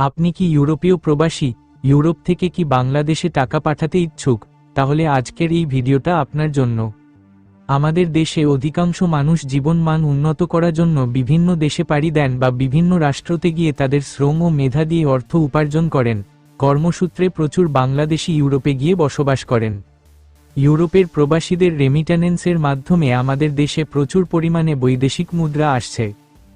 আপনি কি ইউরোপীয় প্রবাসী? ইউরোপ থেকে কি বাংলাদেশে টাকা পাঠাতে ইচ্ছুক? তাহলে আজকের এই ভিডিওটা আপনার জন্য। আমাদের দেশে অধিকাংশ মানুষ জীবনমান উন্নত করার জন্য বিভিন্ন দেশে পাড়ি দেন বা বিভিন্ন রাষ্ট্রতে গিয়ে তাদের শ্রম ও মেধা দিয়ে অর্থ উপার্জন করেন। কর্মসূত্রে প্রচুর বাংলাদেশি ইউরোপে গিয়ে বসবাস করেন। ইউরোপের প্রবাসীদের রেমিটানেন্সের মাধ্যমে আমাদের দেশে প্রচুর পরিমাণে বৈদেশিক মুদ্রা আসছে।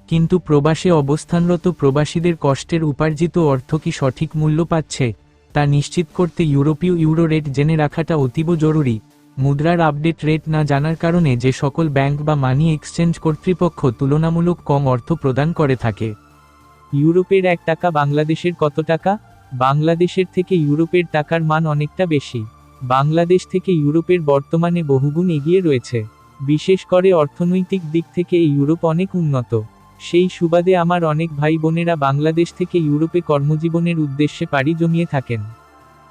কিন্তু প্রবাসে অবস্থানরত প্রবাসীদের কষ্টের উপার্জিত অর্থ কি সঠিক মূল্য পাচ্ছে, তা নিশ্চিত করতে ইউরোপীয় ইউরো রেট জেনে রাখাটা অতীব জরুরি। মুদ্রার আপডেট রেট না জানার কারণে যে সকল ব্যাংক বা মানি এক্সচেঞ্জ কর্তৃপক্ষ তুলনামূলক কম অর্থ প্রদান করে থাকে। ইউরোপের এক টাকা বাংলাদেশের কত টাকা? বাংলাদেশের থেকে ইউরোপের টাকার মান অনেকটা বেশি। বাংলাদেশ থেকে ইউরোপের বর্তমানে বহুগুণ এগিয়ে রয়েছে। বিশেষ করে অর্থনৈতিক দিক থেকে ইউরোপ অনেক উন্নত। সেই সুবাদে আমার অনেক ভাই বোনেরা বাংলাদেশ থেকে ইউরোপে কর্মজীবনের উদ্দেশ্যে পাড়ি জমিয়ে থাকেন।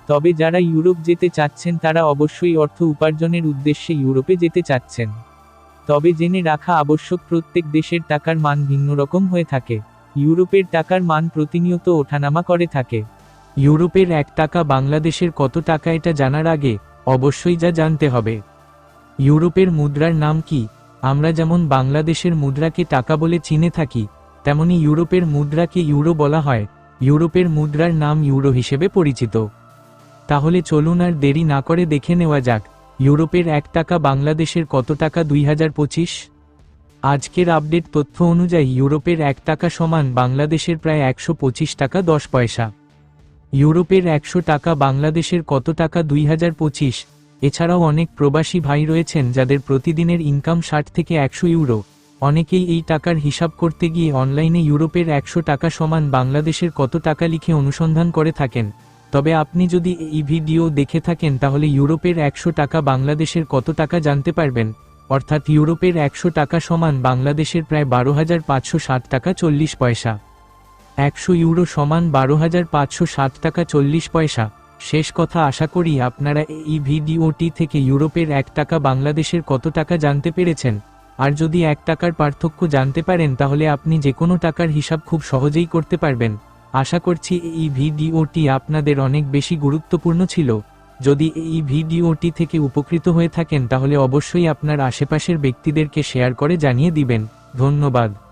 তবে যারা ইউরোপ যেতে চাচ্ছেন, তারা অবশ্যই অর্থ উপার্জনের উদ্দেশ্যে ইউরোপে যেতে চাচ্ছেন। তবে জেনে রাখা আবশ্যক, প্রত্যেক দেশের টাকার মান ভিন্ন রকম হয়ে থাকে। ইউরোপের টাকার মান প্রতিনিয়ত ওঠানামা করে থাকে। ইউরোপের এক টাকা বাংলাদেশের কত টাকা এটা জানার আগে অবশ্যই যা জানতে হবে। ইউরোপের মুদ্রার নাম কি? আমরা যেমন বাংলাদেশের মুদ্রাকে টাকা বলে চিনে থাকি, তেমনি ইউরোপের মুদ্রাকে ইউরো বলা হয়, ইউরোপের মুদ্রার নাম ইউরো হিসেবে পরিচিত। তাহলে চলুন আর দেরি না করে দেখে নেওয়া যাক, ইউরোপের এক টাকা বাংলাদেশের কত টাকা দুই হাজার পঁচিশ? আজকের আপডেট তথ্য অনুযায়ী ইউরোপের এক টাকা সমান বাংলাদেশের প্রায় একশো পঁচিশ টাকা দশ পয়সা। ইউরোপের একশো টাকা বাংলাদেশের কত টাকা দুই হাজার পঁচিশ? এছাড়াও অনেক প্রবাসী ভাই রয়েছেন যাদের প্রতিদিনের ইনকাম ষাট থেকে একশো ইউরো। অনেকেই এই টাকার হিসাব করতে গিয়ে অনলাইনে ইউরোপের একশো টাকা সমান বাংলাদেশের কত টাকা লিখে অনুসন্ধান করে থাকেন। তবে আপনি যদি এই ভিডিও দেখে থাকেন তাহলে ইউরোপের একশো টাকা বাংলাদেশের কত টাকা জানতে পারবেন। অর্থাৎ ইউরোপের একশো টাকা সমান বাংলাদেশের প্রায় বারো হাজার পাঁচশো ষাট টাকা চল্লিশ পয়সা। একশো ইউরো সমান বারো হাজার পাঁচশো ষাট টাকা চল্লিশ পয়সা। শেষ কথা আশা করি আপনারা এই ভিডিওটি থেকে ইউরোপের এক টাকা, বাংলাদেশের কত টাকা জানতে পেরেছেন। আর যদি এক টাকার পার্থক্য জানতে পারেন, তাহলে আপনি যে কোনো টাকার হিসাব খুব সহজেই করতে পারবেন। আশা করছি এই ভিডিওটি আপনাদের অনেক বেশি গুরুত্বপূর্ণ ছিল। যদি এই ভিডিওটি থেকে উপকৃত হয়ে থাকেন, তাহলে অবশ্যই আপনার আশেপাশের ব্যক্তিদেরকে শেয়ার করে জানিয়ে দিবেন। ধন্যবাদ।